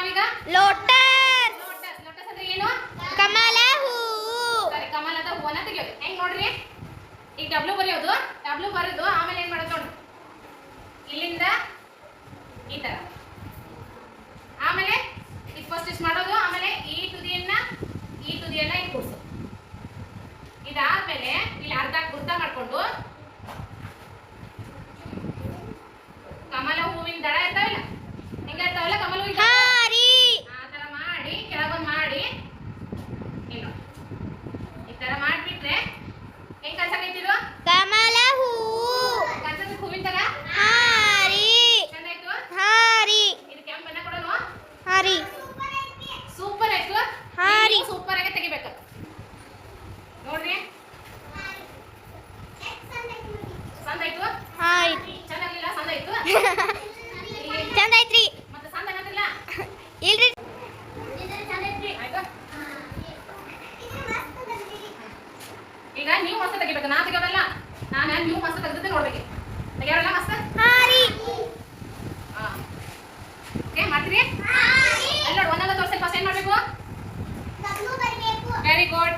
ನಾವೀಗ? Lotus. Lotus. ಅಂದ್ರೆ ಏನು? ಕಮಲ ಹೂವು ಸರಿ ಕಮಲದ ಹೂವನ್ನ ತೆಗಿಯೋದು. ಹೆಂಗ್ ನೋಡ್ರಿ? ಈಗ ಡಬ್ಲ್ಯೂ ಬರೆಯೋದು. ಡಬ್ಲು ಬರೆದು ಆಮೇಲೆ ಏನ್ ಮಾಡೋದು ನೋಡ್ರಿ ಇಲ್ಲಿಂದ ಈ ತರ. ಆಮೇಲೆ ಇದು ಫಸ್ಟ್ ಇಷ್ಟು ಮಾಡೋದು. ಆಮೇಲೆ ಈ ತುದಿಯನ್ನ ಈ ತುದಿಯನ್ನ ಇಲ್ಲಿ ಕೂಡ್ಸು ಇದಾದ್ಮೇಲೆ ಇಲ್ಲಿ ಅರ್ಧ ಗುರ್ತ ಮಾಡ್ಕೊಂಡು ಚಂದ ಐತ್ರಿ ಇಲ್ರಿ. ಈಗ ನೀವು ಮಸ್ತ್ ತೆಗಿಬೇಕು. ನಾ ತೆಗೋದಲ್ಲ ನಾನು ನೀವು ಮಸ್ತ್ ತೆಗೆದಿದ್ದೆ ನೋಡ್ಬೇಕು. ತೆಗ್ಯಾರಲ್ಲ ಮಸ್ತ್ ಓಕೆ ಮಾಡ್ತೀರಿ? ಎಲ್ಲ ಒಂದೊಂದು ಒಂದಲ್ಲ ತೋರಿಸಿ ಫಸ್ಟ್ ಏನ್ ಬರಬೇಕು. Very good